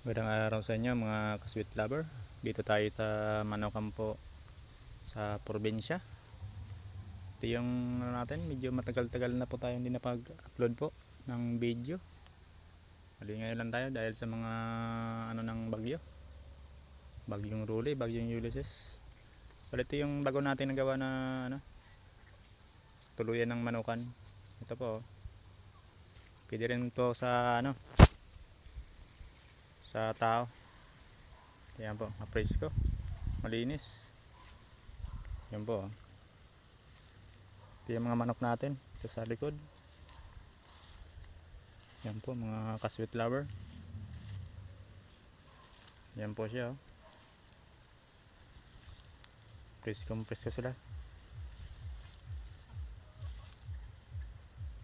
Magandang araw sa inyo mga kasweet lover. Dito tayo sa Manokan po sa probinsya. Ito yung ano natin, medyo matagal-tagal na po tayo hindi napag-upload po ng video. Mali ngayon lang tayo dahil sa mga ano ng bagyo. Bagyong Ruli, bagyong Ulysses. So ito yung bago natin nagawa na ano, tuluyan ng manukan. Ito po. oh. Pwede rin to sa ano, sa tao. Yan po, mapresko. Malinis. Yan po. oh. Ito yung mga manok natin. Ito sa likod. Yan po, mga kasweet flower. Yan po siya. Oh. Preskong presko sila.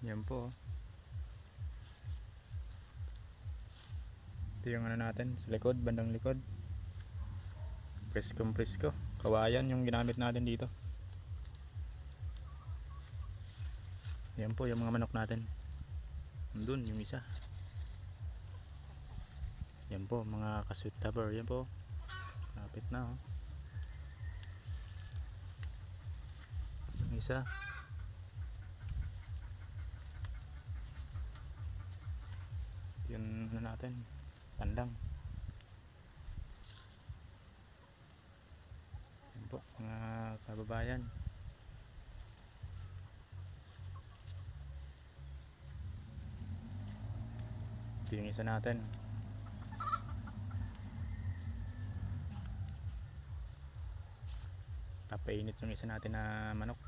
Yan po. oh. Ito yung ano natin sa likod, bandang likod. Preskong presko. Kawayan yung ginamit natin dito. Yan po yung mga manok natin. Nandun yung isa. Yan po mga kasweet lover. Yan po. Lapit na oh. Yung isa. Yun ano natin. Pandang. Yan po mga kababayan. Ito yung isa natin. Napainit yung isa natin na manok.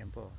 Yan po.